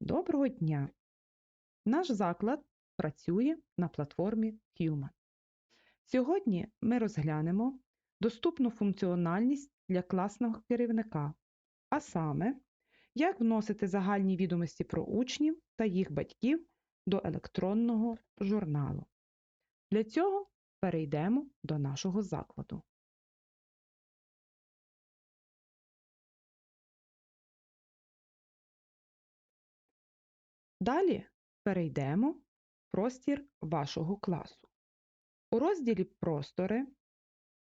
Доброго дня! Наш заклад працює на платформі Human. Сьогодні ми розглянемо доступну функціональність для класного керівника, а саме, як вносити загальні відомості про учнів та їх батьків до електронного журналу. Для цього перейдемо до нашого закладу. Далі перейдемо в простір вашого класу. У розділі Простори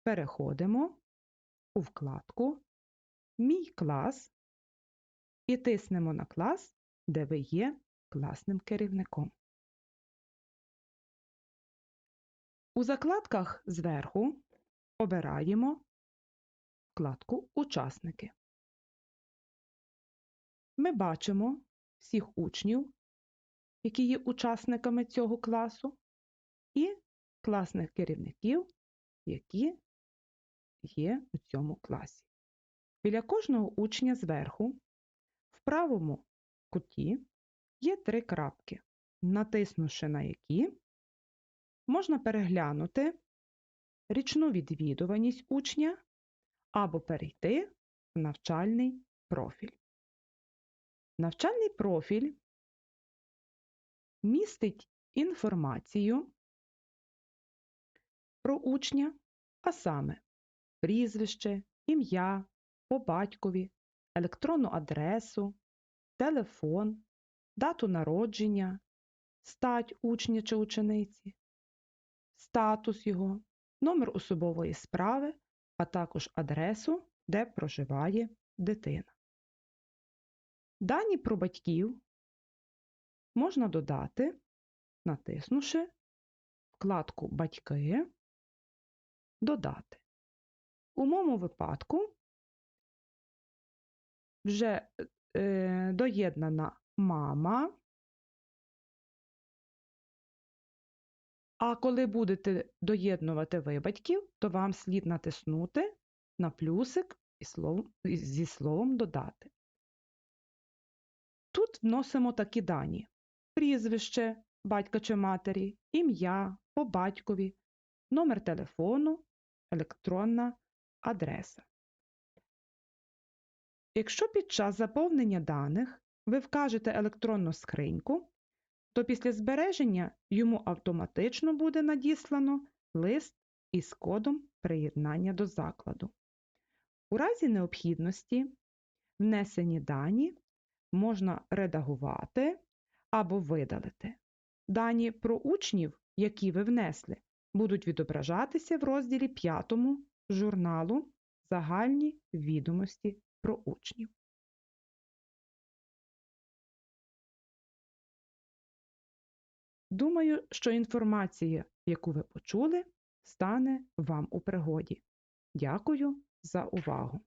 переходимо у вкладку Мій клас і тиснемо на клас, де ви є класним керівником. У закладках зверху обираємо вкладку Учасники. Ми бачимо всіх учнів, які є учасниками цього класу, і класних керівників, які є у цьому класі. Біля кожного учня зверху, в правому куті, є три крапки, натиснувши на які можна переглянути річну відвідуваність учня або перейти в навчальний профіль. Навчальний профіль містить інформацію про учня, а саме прізвище, ім'я, по батькові, електронну адресу, телефон, дату народження, стать учня чи учениці, статус його, номер особової справи, а також адресу, де проживає дитина. Дані про батьків можна додати, натиснувши вкладку Батьки, Додати. У моєму випадку вже е, доєднана мама. А коли будете доєднувати ви батьків, то вам слід натиснути на плюсик зі словом додати. Вносимо такі дані: прізвище батька чи матері, ім'я по батькові, номер телефону, електронна адреса. Якщо під час заповнення даних ви вкажете електронну скриньку, то після збереження йому автоматично буде надіслано лист із кодом приєднання до закладу. У разі необхідності внесені дані можна редагувати або видалити. Дані про учнів, які ви внесли, будуть відображатися в розділі 5 журналу Загальні відомості про учнів. Думаю, що інформація, яку ви почули, стане вам у пригоді. Дякую за увагу!